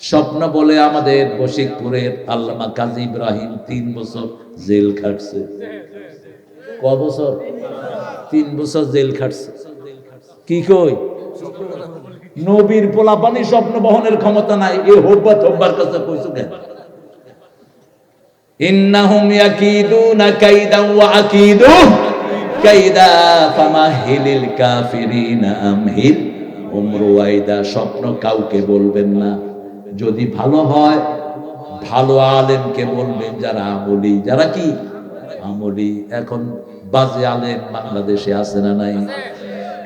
স্বপ্ন বলে আমাদের বশিকপুরের আল্লামা কাজী ইব্রাহিম তিন বছর জেল খাটছে। ক বছর? তিন বছর জেল খাটছে। কি কই? নবীর পোলাপানি স্বপ্ন বহনের ক্ষমতা নাই, এ থব্বার কাছে কইছো কেন? ইন্নাহুম কাইদান ওয়া আকিদু কাইদা ফামাহিলিল কাফিরিনা আমহিল উমরুয়াইদা স্বপ্ন কাউকে বলবেন না। যদি ভালো হয়, ভালো আলেমকে বলবেন যারা আমলি। যারা কি? আমলি। এখন বাজে আলেম বাংলাদেশে আছে না নাই?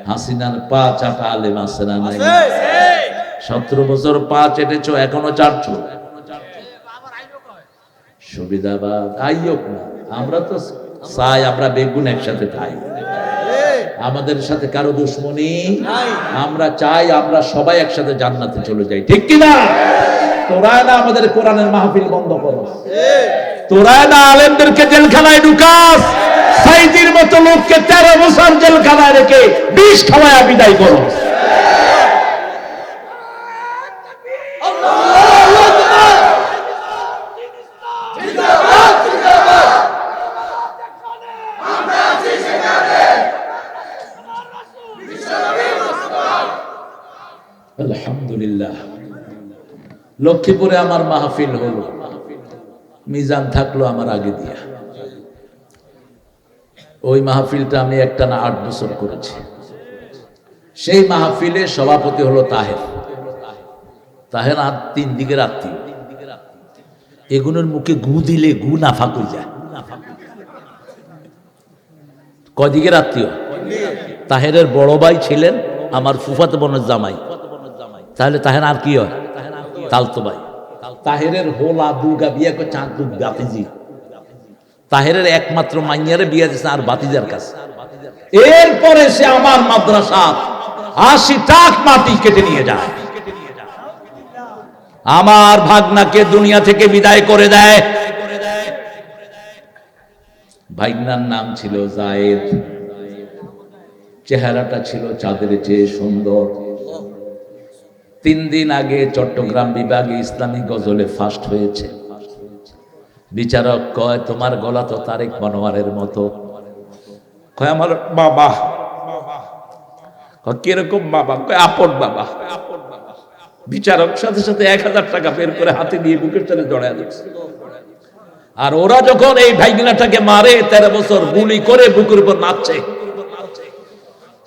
হাসিনার পা চাটা আলেম আছে না নাই? সতেরো বছর পা চেটেছ এখনও চাটছো সুবিধাবাদ আইয়ক না। আমরা তো চাই, আমরা বেগুন একসাথে খাই। আমাদের সাথে কারও দুশ্মনী? আমরা চাই আমরা সবাই একসাথে জান্নাতে চলে যাই। ঠিক কিনা? তোরা না আমাদের কোরআনের মাহফিল বন্ধ করো। তোরা না আলেমদেরকে জেলখানায় ঢুকাস। সাইদির মতো লোককে তেরো বছর জেলখানায় রেখে বিষ খাওয়ায় বিদায় করো আলহামদুলিল্লাহ লক্ষ্মীপুরে আমার মাহফিল হলো। মিজান থাকল আমার আগে দিয়া। ওই মাহফিলটা আমি একটা না আট বছর করেছি। সেই মাহফিলে সভাপতি হলো তাহের। তাহের আর তিন দিকের আত্মীয় এগুলোর মুখে গু দিলে গু নাফা কই যায়। কদিকের আত্মীয় তাহেরের বড় ভাই ছিলেন আমার ফুফাতে বোনের জামাই। তাহলে তাহের আর কি হয়? তালতো ভাই তাহেরের হোলা দুর্গা বাতিজি তাহেরের একমাত্র মাইয়ারে আর বাতিজার কাছে। এরপরে সে আমার মাদ্রাসা আশি টাক মাটি কেটে নিয়ে যায়। আমার ভাগনাকে দুনিয়া থেকে বিদায় করে দেয়। ভাইগনার নাম ছিল জায়েদ। চেহারাটা ছিল চাঁদের চেয়ে সুন্দর। তিন দিন আগে চট্টগ্রাম বিভাগে ইসলামী গজলে ফার্স্ট হয়েছে। বিচারক কয়, তোমার গলা তো তারেক মনোয়ারের মতো। কয়, আমার বাবা। কীরকম বাবা? কয়, আপন বাবা। বিচারক সাথে সাথে এক হাজার টাকা বের করে হাতে দিয়ে বুকের সাথে জড়ায় দিচ্ছে আর ওরা যখন এই ভাইগিনাটাকে মারে, তেরো বছর গুলি করে বুকের উপর নাচছে।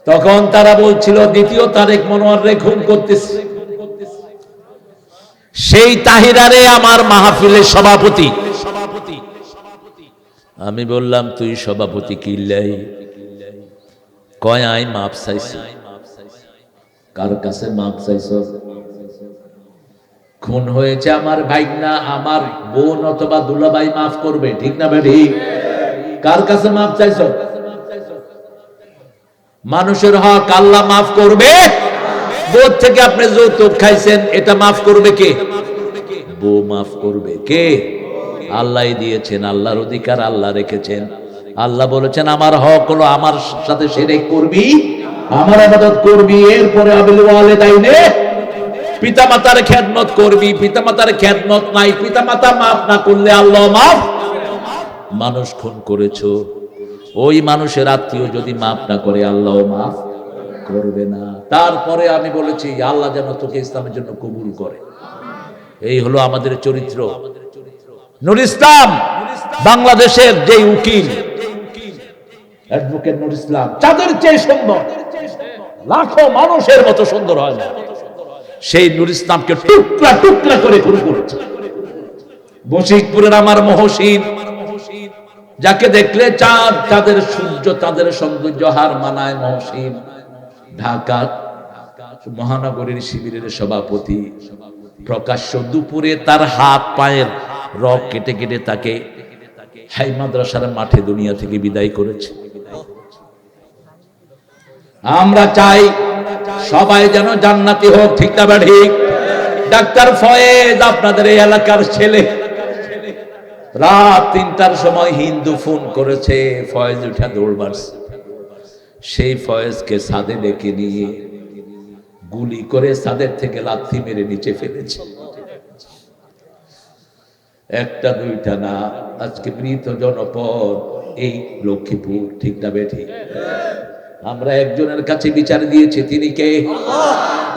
তখন তারা বলছিল, দ্বিতীয় তারেক মনোয়ার রে খুন করতেছে। সেই তাহিরারে আমার মাহফিলের সভাপতি। আমি বললাম, তুই সভাপতি কিল্লাই কয়, আই মাপ চাইছি। কার কাছে মাপ চাইছ? খুন হয়েছে আমার ভাইগনা, আমার বোন অথবা দুলাভাই মাফ করবে। ঠিক না বেঠি কার কাছে মাপ চাইছ? মানুষের হক আল্লাহ মাফ করবে। বোধ থেকে আপনি যৌতুক খাইছেন, এটা মাফ করবে কে? বউ মাফ করবে কে? আল্লাহ দিয়েছেন, আল্লাহর অধিকার আল্লাহ রেখেছেন। আল্লাহ বলেছেন, আমার হক হলো আমার সাথে সেরেক করবি, আমার আবাদত করবি, এরপরে পিতা মাতার খেদমত করবি। পিতা মাতার খেদমত নাই পিতা মাতা মাফ না করলে আল্লাহ মাফ মানুষ খুন করেছ। ওই মানুষের আত্মীয় যদি মাফ না করে, আল্লাহ মাফ করবে না। তারপরে আমি বলেছি, আল্লাহ যেন তোকে ইসলামের জন্য কবুল করে। এই হলো আমাদের চরিত্র। নুর ইসলাম, বাংলাদেশের যে উকিল, অ্যাডভোকেট নুর ইসলাম চেয়ে সুন্দর, লাখো মানুষের মতো সুন্দর হয় না। সেই নুর ইসলামকে টুকরা টুকরা করে খুন করেছে। বশিকপুরের আমার মহসিন, যাকে দেখলে চাঁদ, তাদের সূর্য, তাদের সৌন্দর্য হার মানায় মহসিন। ঢাকা মহানগরীর শিবিরের সভাপতি। প্রকাশ্য দুপুরে তার হাত পায়ের রক কেটে কেটে তাকে হাই মাদ্রাসার মাঠে দুনিয়া থেকে বিদায় করেছে। আমরা চাই সবাই যেন জান্নাতি হোক, ঠিক না ঠিক? ডাক্তার ফয়েজ, আপনাদের এই এলাকার ছেলে। রাত তিনটার সময় হিন্দু ফোন করেছে, ফয়েজ উঠা দৌড় মারছে। সেই ফয়েজকে সাদে ডেকে নিয়ে গুলি করে সাদের থেকে লাথি মেরে নিচে ফেলেছে। একটা, দুইটা না, আজকে মৃত জনপদ এই লক্ষ্মীপুর, ঠিক না বেঠি আমরা একজনের কাছে বিচার দিয়েছি, তিনি কে?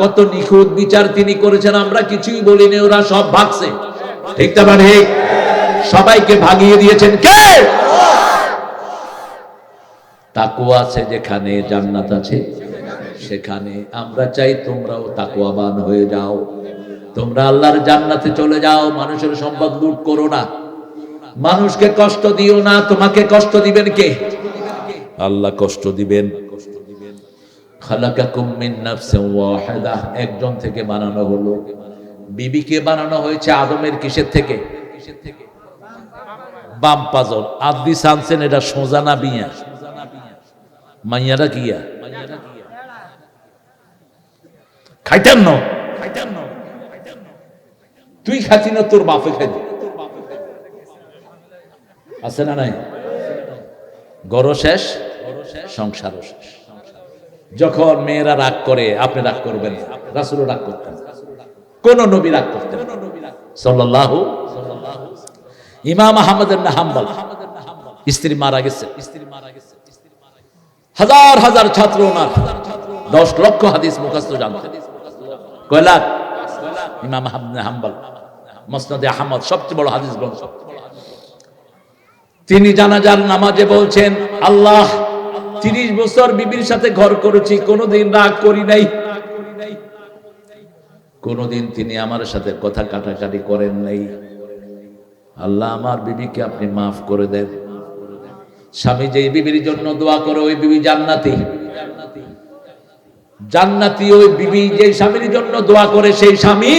কত নিখুঁত বিচার তিনি করেছেন, আমরা কিছুই বলিনি, ওরা সব ভাগছে। ঠিক না সবাইকে ভাগিয়ে দিয়েছেন কে? তাকুয়া আছে যেখানে, জান্নাত আছে সেখানে। আমরা চাই তোমরাও তাকুয়াবান হয়ে যাও। তোমরা আল্লাহর জান্নাতে চলে যাও, মানুষের সম্পদ লুট করো না। মানুষকে কষ্ট দিও না, তোমাকে কষ্ট দিবেন কে? আল্লাহ কষ্ট দিবেন। একজন থেকে বানানো হলো। বিবিকে বানানো হয়েছে আদমের কিসের থেকে? বাম পাজর। আদি সানসেন, এটা সোজা না বিয়া? মাইয়ারা কিয়া খাইতেন ন তুই খাতি না তোর বাপে খাইতে আছে না নাই গড় শেষ সংসারও শেষ যখন মেয়েরা রাগ করে আপনি রাগ করবেন রাসুলও রাগ করতেন কোন নবী রাগ করতেন ইমাম আহমদ ইবনে হাম্বল স্ত্রী মারা গেছে স্ত্রী মারা গেছে হাজার হাজার ছাত্র ওনার। দশ লক্ষ হাদিস মুখস্থ জানতেন। কয় লাখ? ইমাম ইবনে মসনদে আহমদ সবচেয়ে বড় হাদিস গ্রন্থ। তিনি জানাজার নামাজে বলছেন, আল্লাহ, তিরিশ বছর বিবির সাথে ঘর করেছি, কোনোদিন রাগ করি নাই। কোনোদিন তিনি আমার সাথে কথা কাটাকাটি করেন নাই। আল্লাহ, আমার বিবিকে আপনি মাফ করে দেন। স্বামী যে বিবির জন্য দোয়া করে, ওই বিবি জান্নাতি। জান্নাতি ওই বিবি যে স্বামীর জন্য দোয়া করে, সেই স্বামী।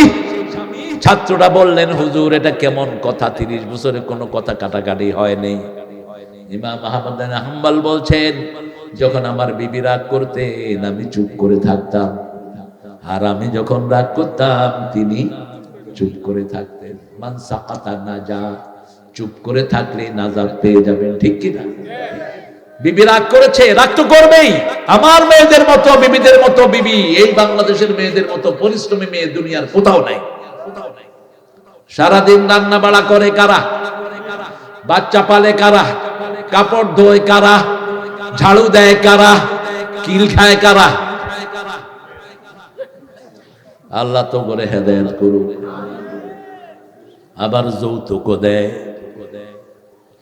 ছাত্ররা বললেন, হুজুর, এটা কেমন কথা? তিরিশ বছরে কোনো কথা কাটাকাটি হয়নি ইমাম আহমদ হাম্বাল বলছেন, যখন আমার বিবি রাগ করতেন, আমি চুপ করে থাকতাম। আর আমি যখন রাগ করতাম, তিনি চুপ করে থাকতেন। মান সাকাতা না যা চুপ করে থাকলে নাজাত পেয়ে যাবেন, ঠিক কি না? বিবি রাগ করেছে, রাগ তো করবেই। আমার মেয়েদের মতো, বিবিদের মতো বিবি, এই বাংলাদেশের মেয়েদের মতো পরিশ্রমী মেয়ে দুনিয়ার কোথাও নাই। সারাদিন রান্না বাড়া করে কারা? বাচ্চা পালে কারা? কাপড় ধোয় কারা? ঝাড়ু দেয় কারা? কিল খায় কারা? আল্লাহ তো করে হেদায়ত করুক। আবার যৌতুকও দেয়।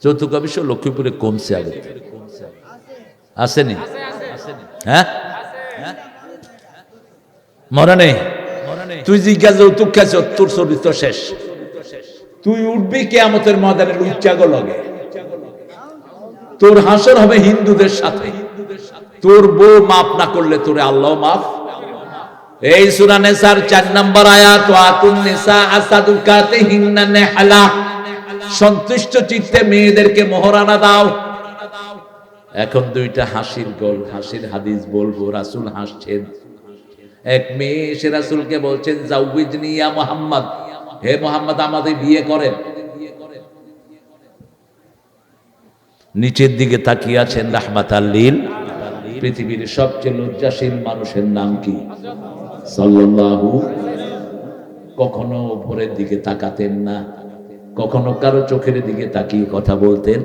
যৌতুক অবশ্য লক্ষ্মীপুরে কমছে আগে আসেনি? হ্যাঁ? মনে নেই? তুই জিজ্ঞাসা যৌতুক খাইছ, তোর চরিত্র শেষ। তুই উঠবি কেয়ামতের ময়দানে লুচ্চাগো লগে। তোর হাসর হবে হিন্দুদের সাথে। তোর বউ মাফ না করলে তোরে আল্লাহ মাফ। এই সূরা নেসার চার নম্বর আয়াত ওয়াতুন নিসা আসাদুকাতে হিন্না নেহালা। সন্তুষ্ট চিত্তে মেয়েদেরকে মোহরানা দাও। এখন দুইটা হাসির গল, হাসির হাদিস বলব, রাসূল হাসছেন। এক মেয়ে এসে রাসূলকে বলছেন জাউবিজনি ইয়া মুহাম্মদ। হে মুহাম্মদ, আমাদের বিয়ে করেন। নিচের দিকে তাকিয়ে আছেন রাহমাত আল্লিল পৃথিবীর সবচেয়ে লজ্জাশীল মানুষের নাম কি? সাল্লাল্লাহু। কখনো ভোরের দিকে তাকাতেন না। কখনো কারও চোখের দিকে তাকিয়ে কথা বলতেন,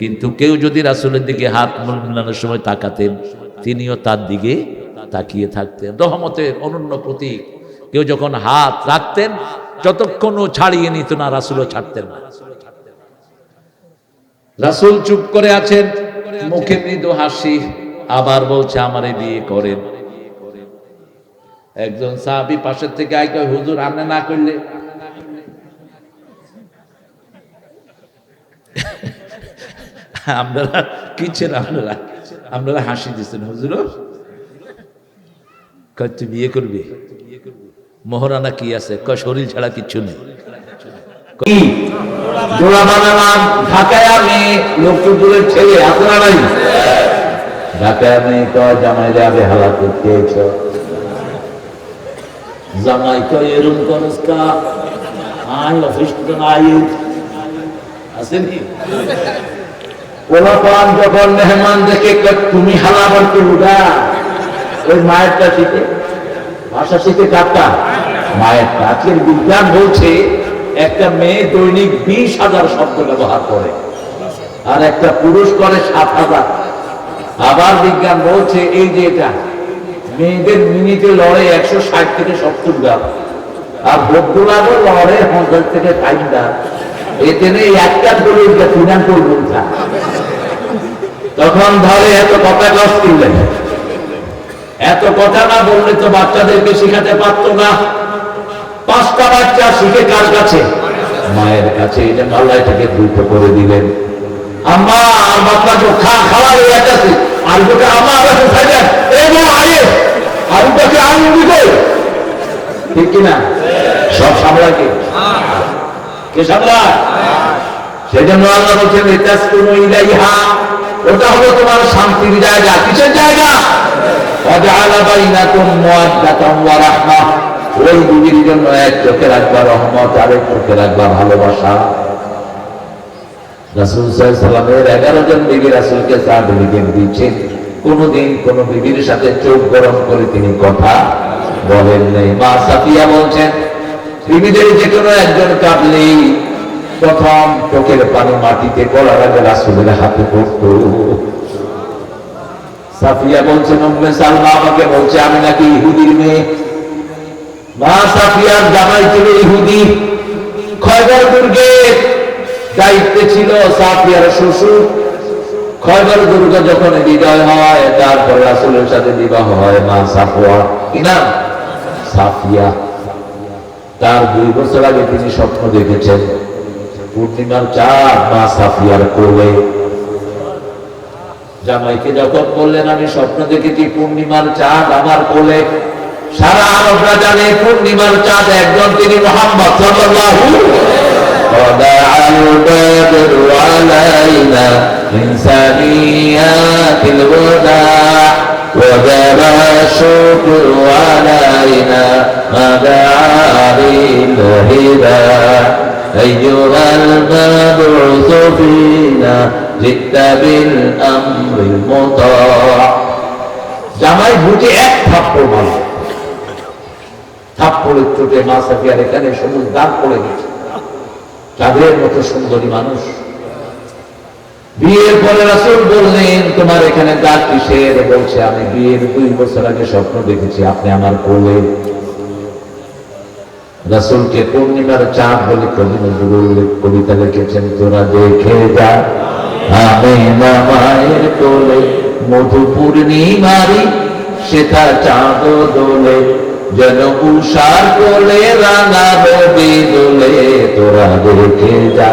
কিন্তু কেউ যদি রাসূলের দিকে হাত মেলানোর সময় তাকাতেন, তিনিও তার দিকে তাকিয়ে থাকতেন। রহমতের অনন্য প্রতীক। কেউ যখন হাত রাখতেন, যতক্ষণ ও ছাড়িয়ে নিত না, রাসূলও ছাড়তেন না। রাসূল চুপ করে আছেন, মুখে মৃদু হাসি, আবার বলছে, আমারে বিয়ে করেন। একজন সাহাবি পাশের থেকে আই কয়, হুজুর, আপনি না করলে আপনারা কিচ্ছেন, আপনারা আপনারা হাসি দিচ্ছেন হুজুর কয় বিয়ে করবি? মোহরানা কি আছে? কয়, শরীর ছাড়া কিচ্ছু নেই। তো জামাই জামাই তো কা? অফিস আসেনি যখন মেহমান দেখে তুমি হালাবার ওই মায়েরটা শিখে। ভাষা শিখে আজকের বিজ্ঞান বলছে, একটা মেয়ে দৈনিক বিশ হাজার শব্দ ব্যবহার করে, আর একটা পুরুষ করে সাত হাজার। আবার বিজ্ঞান বলছে, এই যে এটা, মেয়েদের মিনিটে লড়ে একশো ষাট থেকে সত্তর বার আর বকুলারও লড়ে পঞ্চাশ থেকে ষাট বার এতে একটা করে এটা ফিনান করব তখন ধরে এত কথা গাছ কিনলেন এত কথা না বললে তো বাচ্চাদেরকে শিখাতে পারতো না। পাঁচটা বাচ্চা শিখে কার কাছে? মায়ের কাছে। জন্য আল্লাহ এটাকে দ্রুত করে দিলেন। আম্মা, আর তো খা খাওয়া হয়ে আর মা, আরে! ওটাকে আমি ঠিক কিনা সব সামলা কে? কে সামলায়? সেই জন্য আল্লাহ বলছেন ইলাইহা। ওটা হলো তোমার শান্তির জায়গা। কিসের জায়গা? দিচ্ছেন কোনদিন কোন বিবির সাথে চোখ গরম করে তিনি কথা বলেন নাই। মা সাফিয়া বলছেন, বিবিদের যে কোনো একজন কাঁদলেই প্রথম চোখের পানি মাটিতে পড়ার আগে রাসূলের হাতে পড়তো। সাফিয়া বলছেন উম্মে সালমা আমাকে বলছে, আমি নাকি ইহুদির মেয়ে। মা সাফিয়ার জামাই ছিল ইহুদি। খয়বর দুর্গে দায়িত্বে ছিল সাফিয়ার শ্বশুর। খয়বর দুর্গ যখন বিজয় হয়, তারপর রাসূলের সাথে বিবাহ হয় মা সাফওয়া কি নাম? সাফিয়া। তার দুই বছর আগে তিনি স্বপ্ন দেখেছেন। পূর্ণিমার চাঁদ মা সাফিয়ার কোলে জামাইকে যখন বললেন আমি স্বপ্ন দেখেছি পূর্ণিমার চাঁদ আমার কোলে সারা আরবরা জানে পূর্ণিমার চাঁদ একজন তিনি মোহাম্মদ সাল্লাল্লাহু طلع البدر علينا من ثنيات الوداع وجب الشكر علينا ما دعا للهدى أيها المبعوث فينا جئت بالأمر المطاع জামাই বুঝে এক থাপ্পড় মারল থাপ্পড়ের চোটে মা সাফিয়ার এখানে সবুজ দাগ পড়ে গেছে তাদের মতো সুন্দরী মানুষ বিয়ের পরে রাসূল বললেন তোমার এখানে দাগ কিসের বলছে আমি বিয়ের দুই বছর আগে স্বপ্ন দেখেছি আপনি আমার কোলে রাসূলকে পূর্ণিমার চাঁদ বলে কবি নজরুল কবিতা লিখেছেন, তোরা দেখে যা। আমি মায়ের কোলে মধু পূর্ণিমারি সেটা চাঁদ দোলে যেন উষার কোলে রাঙা রবি দোলে। তোরা দেখে যা।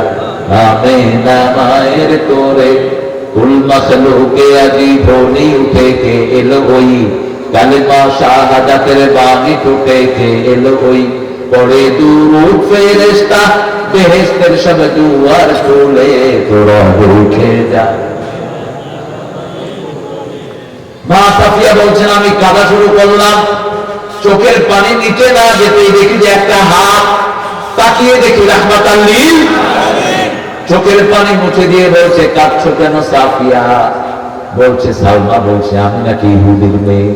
আমি মায়ের কোলে কুল মখলুকে আজি ভনি উঠে কে এলো ওই। কালিমা শাহাদাতের বাণী টুটে কে এলো ওই। পড়ে দুরুদ ফেরেশতা বেহেশতের সব দুয়ার খুলে তোরা দেখে যা মা সাফিয়া বলছেন, আমি কাঁদা শুরু করলাম। চোখের পানি নিচে না যেতেই দেখি যে একটা হাত তাকিয়ে দেখি রাহমাতাল্লিল চোখের পানি মুছে দিয়ে বলছে, কাঁদছো কেন সাফিয়া? বলছে, সালমা বলছে, আমি নাকি ইহুদির মেয়ে।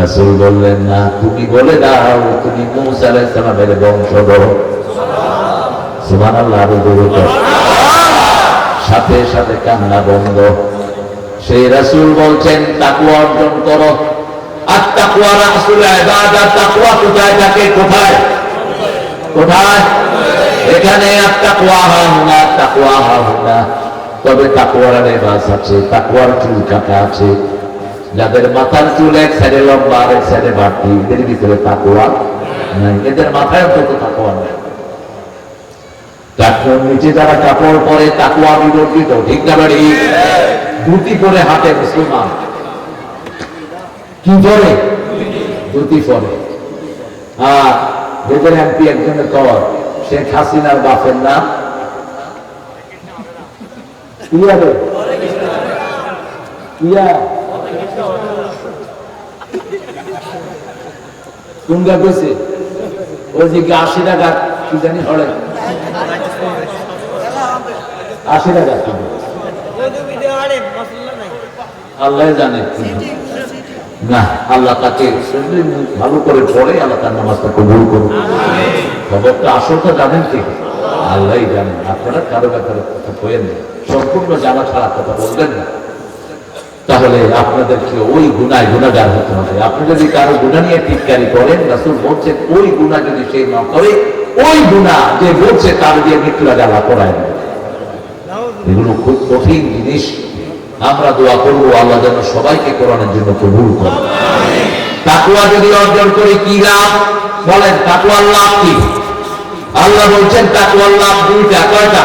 রাসূল বললেন, না, তুমি বলে দাও, তুমি মুসা আলাইহিস সালামের বংশধর। সুবহানাল্লাহ। আরও জোরে সাথে সাথে কান্না বন্ধ। সেই রাসূল বলছেন, তাকওয়া অর্জন করো। আর তাকওয়া রাসূল তাকওয়া কোথায় থাকে, কোথায়? কোথায়? এখানে আর তাকওয়া হাওনা তাকওয়া হাওনা তবে তাকওয়ার লেবাস আছে, তাকওয়ার চুল কাটা আছে। যাদের মাথার চুল এক সাইডে লম্বা আর এক সাইডে বাড়তি, এদের ভিতরে তাকওয়া নাই। এদের মাথায় অন্তত তাকওয়া নেই। নিচে যারা কাপড় পরে তাকুয়া বিবর্তিত, ঠিক না বাড়ি? পরে হাতে মুসলমান। কি পরে? পরে। আর বেদের এমপি একজনের কর, শেখ হাসিনার বাপের নাম। ইয়া ইয়া কোনটা কইছে? ওই যে আশি টাকা, কি জানি হলে আশি টাকা। আল্লাহ জানে। না, আল্লাহ তাকে ভালো করে পড়ে আল্লাহ তার নামাজটা কবুল করুন খবরটা আসলটা জানেন কি? আল্লাহ জানেন আপনারা কারও ব্যাপারে কথা বলেন সম্পূর্ণ জানা ছাড়া কথা বলবেন না। তাহলে আপনাদেরকে ওই গুণায় গুণাগার হতে হবে। আপনি যদি কারও গুণা নিয়ে টিটকারি করেন, রাসুল বলছেন, ওই গুণা যদি সে না করে, ওই গুণা যে বলছে তার দিয়ে মৃত্যুরা জ্বালা করায় এগুলো খুব কঠিন জিনিস। আমরা দোয়া করব, আল্লাহ যেন সবাইকে কোরআনের জন্য কবুল করে। তাকুয়া যদি অর্জন করে, কি লাভ? বলেন তাকুয়ার লাভ কি? আল্লাহ বলছেন তাকুয়ার লাভ দুইটা, কয়টা?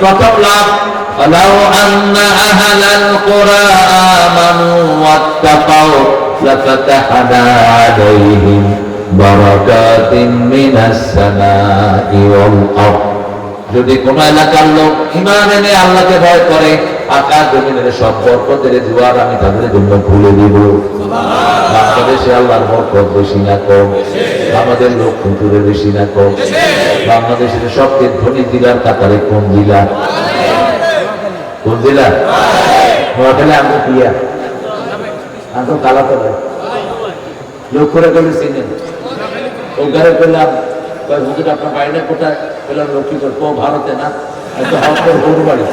প্রথম লাভ لو أن أهل القرى آمنوا واتقوا لفتحنا عليهم بركات من السماء والأرض যদি কোন এলাকার লোক ইমান এনে আল্লাহকে ভয় করে আকাশ জমিনের সব বরকতের জোয়ার আমি তাদের জন্য খুলে দিব বাংলাদেশে আল্লাহর বরকত বেশি না কম আমাদের লোক কুকুরে বেশি না কম বাংলাদেশের সবচেয়ে ধনী জেলার কাতারে কোন জেলা জেলা নোয়াখালী আমি পিয়া আমি কালা করে লোক করে গেলে চিনেন ওখানে করলাম হুজুর, আপনার বাড়িটা কোথায়? বললাম, লক্ষ্মীপুর ও ভারতে না? হয়তো হকের গরু বাড়ি।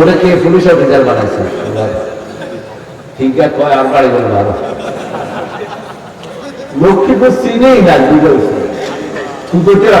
ওরা কে? পুলিশ অফিসার বানাইছে। ঠিক আছে, কয়, আর বাড়ি বলব আরও। লক্ষ্মীপুর চিনেই না বুঝে কোথা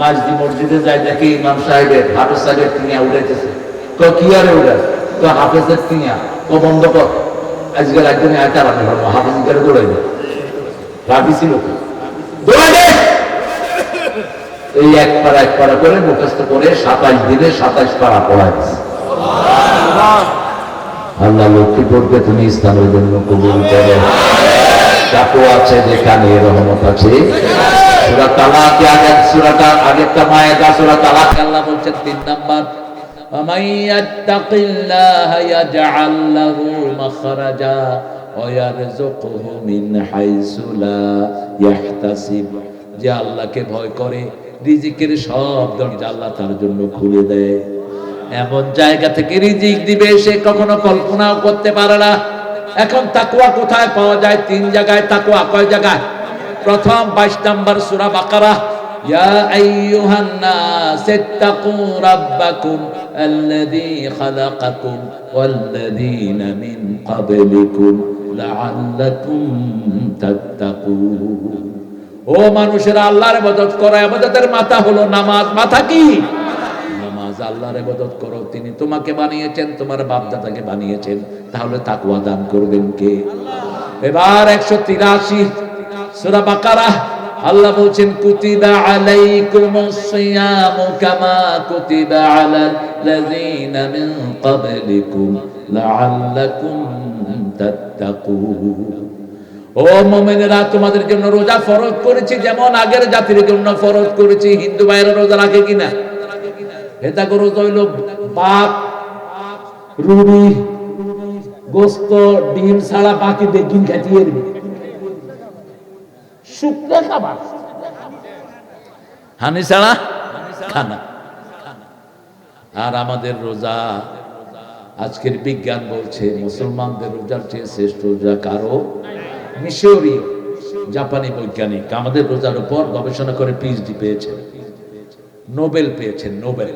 মাঝদি মসজিদে যাই দেখি ইমাম সাহেবের হাফেজ সাহেবের টিনিয়া উড়াইতেছে। তো কি আর তো হাফেজের টিনিয়া। তো বন্ধ কর। আজকাল একজনে আয়তা রাখে ভাবো হাফেজ করে দৌড়াই দে। রাখি ছিল এই এক পাড়া এক পাড়া করে মুখস্থ করে সাতাইশ দিনে সাতাইশ পাড়া দিছে আল্লাহ লক্ষ্মীপুরকে তুমি ইসলামের জন্য কবুল করো। আছে যেখানে, রহমত আছে। সুরা তালাকে আগে সুরাটা আগেরটা মায়েদা সুরা তালাকে আল্লাহ বলছেন তিন নাম্বার ومن يتق الله يجعل له مخرجا ويرزقه من حيث لا يحتسب যে আল্লাহকে ভয় করে রিজিকের সব দরজা আল্লাহ তার জন্য খুলে দেয় এমন জায়গা থেকে রিজিক দিবে সে কখনো কল্পনাও করতে পারে না এখন তাকুয়া কোথায় পাওয়া যায় তিন জায়গায় তাকুয়া কয় জায়গায় প্রথম বাইশ নম্বর সুরা বাকারা يا أيها الناس اتقوا ربكم الذي خلقكم والذين من قبلكم لعلكم تتقون ও মানুষের আল্লাহর ইবাদত করো ইবাদতের মাথা হলো নামাজ মাথা কি নামাজ আল্লাহর ইবাদত করো তিনি তোমাকে বানিয়েছেন তোমার বাপ দাদাকে বানিয়েছেন তাহলে তাকওয়া দান করবেন কে এবার 183 সূরা বাকারা, আল্লাহ বলছেন, কুতিবা আলাইকুমুস সিয়ামু কামা কুতিবা আলাল লাযিনা মিন ক্বাবলিকুম লাআল্লাকুম তাত্তাকুন। ও মোমেনেরা, তোমাদের জন্য রোজা ফরজ করেছি, যেমন আগের জাতির জন্য ফরজ করেছি। হিন্দু ভাইয়েরা রোজা রাখে কিনা? এটা করো হইল বাপ রুবি গোস্ত, ডিম ছাড়া বাকি বেগিন খাটিয়ে খানা আর আমাদের রোজা, আজকের বিজ্ঞান বলছে মুসলমানদের রোজার চেয়ে শ্রেষ্ঠ রোজা কারও? মিশরীয়, জাপানি বৈজ্ঞানিক আমাদের রোজার উপর গবেষণা করে পিএইচডি পেয়েছেন। নোবেল পেয়েছেন, নোবেল।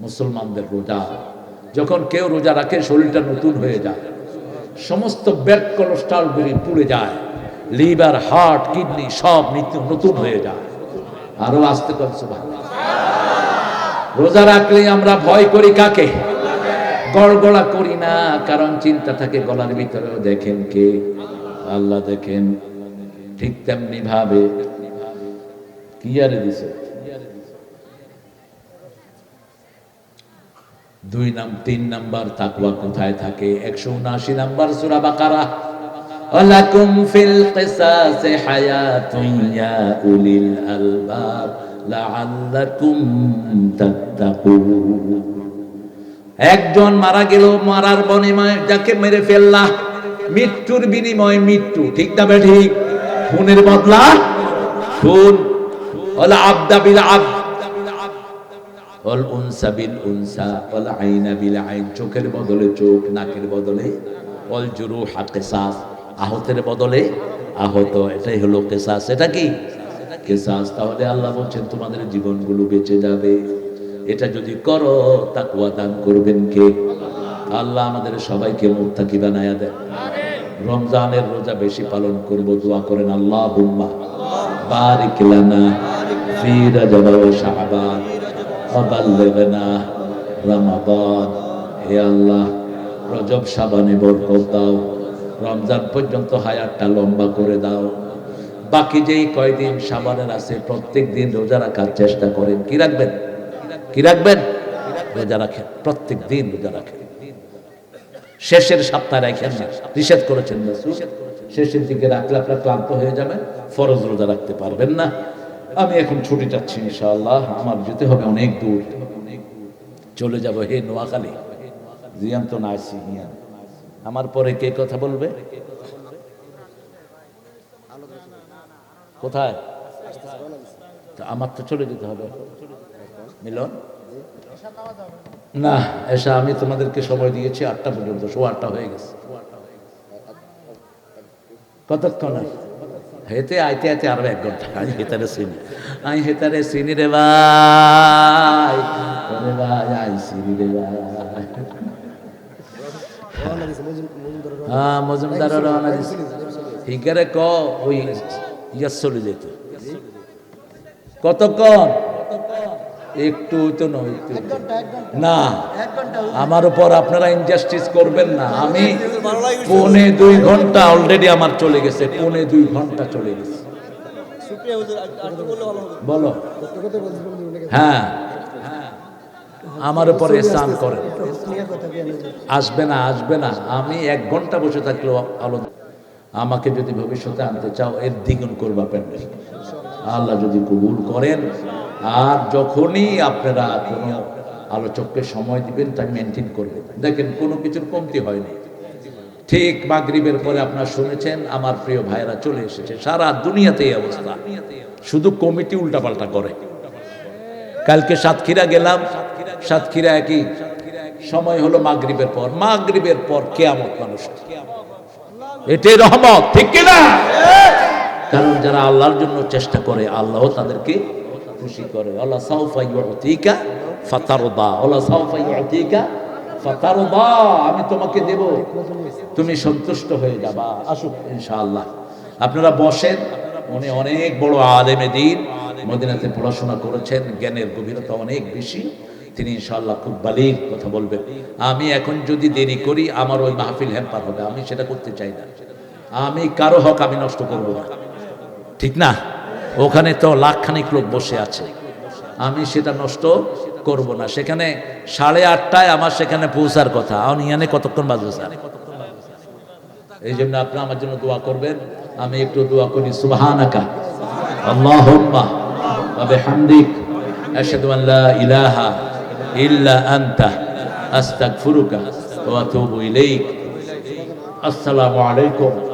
মুসলমানদের রোজা, যখন কেউ রোজা রাখে, শরীরটা নতুন হয়ে যায়। সমস্ত ব্যাড কোলেস্ট্রল গুলি পুড়ে যায়। লিভার, হার্ট, কিডনি সব নিত্য নতুন হয়ে যায়। আরও আসতে করছে রোজা রাখলে আমরা ভয় করি কাকে? গড়গড়া করি না, কারণ চিন্তা থাকে গলার ভিতরেও, দেখেন কে? আল্লাহ দেখেন। ঠিক তেমনি ভাবে কি আরে দিছে? দুই নাম, তিন নাম্বার তাকুয়া কোথায় থাকে? একশো উনআশি নাম্বার সূরা বাকারা। ওয়ালাকুম ফিল কিসাসি হায়াতুন ইয়া উলিল আলবাব লাআল্লাকুম তাত্তাকুন। একজন মারা গেল, মারার বিনিময়ে যাকে মেরে ফেললা। মৃত্যুর বিনিময়ে মৃত্যু, ঠিক না ঠিক? খুনের বদলা? খুন। ওলা আবদা বিল আবদ। অল উনসা বিল উনসা, অল আইনা বিল আইন। চোখের বদলে চোখ, নাকের বদলে। অল জুরু হাকেসাস আহতের বদলে আহত, এটাই হলো কেসাস। এটা কি? কেসাস। তাহলে আল্লাহ বলছেন, তোমাদের জীবনগুলো বেঁচে যাবে। এটা যদি করো তাকুয়া দান করবেন কে? আল্লাহ আমাদের সবাইকে মুত্তাকি বানায়া দেন। রমজানের রোজা বেশি পালন করব, দোয়া করেন আল্লাহ হুম্মা বারিক লানা ফি রাজব ওয়া শাবান ওয়া রমাদান। হে আল্লাহ, রজব, শাবানে বরকত দাও। রমজান পর্যন্ত হায়াতটা লম্বা করে দাও। বাকি যেই কয়দিন সাবানের আছে, প্রত্যেক দিন রোজা রাখার চেষ্টা করেন। কি রাখবেন? কি রাখবেন? রোজা রাখেন। প্রত্যেক দিন রোজা রাখেন। শেষের সপ্তাহে রাখেন না। নিষেধ করেছেন। শেষের দিকে রাখলে আপনার ক্লান্ত হয়ে যাবেন। ফরজ রোজা রাখতে পারবেন না। আমি এখন ছুটি যাচ্ছি ইনশাআল্লাহ। আমার যেতে হবে অনেক দূর। চলে যাব হে নোয়াখালী। জিয়াম তো না হিয়াম আমার পরে কে কথা বলবে? কোথায়? আমার তো চলে যেতে হবে। মিলন? না এসা আমি তোমাদেরকে সময় দিয়েছি আটটা পর্যন্ত শো আটটা হয়ে গেছে। কতক্ষণ? আর? হেতে আইতে আইতে আরও এক ঘণ্টা। আমি হেতারে চিনি আমি হেতারে চিনি রে ভাই। রে ভাই আই চিনি রে ভাই। হ্যাঁ মজুমদার রওনা দিছে হিগারে ক ওই ইয়াস চলে যেত। কতক্ষণ? একটু তো নয় না। আমার উপর আপনারা ইনজাস্টিস করবেন না। আমি পৌনে দুই ঘণ্টা অলরেডি আমার চলে গেছে পৌনে দুই ঘণ্টা চলে গেছে। বলো। হ্যাঁ। আমার উপরে স্নান করেন। আসবে না আসবে না। আমি এক ঘণ্টা বসে থাকলেও আলো আমাকে যদি ভবিষ্যতে আনতে চাও, এর দ্বিগুণ করবা প্যান্ডেল। আল্লাহ যদি কবুল করেন। আর যখনই আপনারা কোনো আলোচককে সময় দিবেন তাই মেনটেন করবেন। দেখেন, কোনো কিছুর কমতি হয়নি। ঠিক মাগরিবের পরে আপনারা শুনেছেন, আমার প্রিয় ভাইরা চলে এসেছে। সারা দুনিয়াতে এই অবস্থা। শুধু কমিটি উল্টাপাল্টা করে। কালকে সাতক্ষীরা গেলাম। সাতক্ষীরা একই সময় হলো মাগরিবের পর। মাগরিবের পর কেয়ামত মানুষ। এটাই রহমত, ঠিক কিনা? কারণ যারা আল্লাহর জন্য চেষ্টা করে আল্লাহ তাদেরকে খুশি করে। আল্লাহ সাউফা ইউতিকা ফাতারদা। আল্লাহ সাউফা ইউতিকা ফাতারদা। আমি তোমাকে দেব। তুমি সন্তুষ্ট হয়ে যাবা। আসুক, ইনশাআল্লাহ। আপনারা বসেন। উনি অনেক বড় আলেমে দিন। মদিনাতে পড়াশোনা করেছেন। জ্ঞানের গভীরতা অনেক বেশি। তিনি ইনশাআল্লাহ খুব বালির কথা বলবেন। আমি এখন যদি দেরি করি, আমার ওই মাহফিল হ্যাম্পার হবে। আমি সেটা করতে চাই না। আমি কারও হক আমি নষ্ট করব না। ঠিক না? ওখানে তো লাখখানিক লোক বসে আছে। আমি সেটা নষ্ট করব না। সেখানে সাড়ে আটটায় আমার সেখানে পৌঁছার কথা। আমি ইয়ানে কতক্ষণ বাজবে, স্যার? এই জন্য আপনি আমার জন্য দোয়া করবেন। আমি একটু দোয়া করি, সুবহানাকা। আল্লাহুম্মা, ওয়া বিহামদিক। আশহাদু ইলাহা إلا أنت أستغفرك وأتوب إليك. السلام عليكم.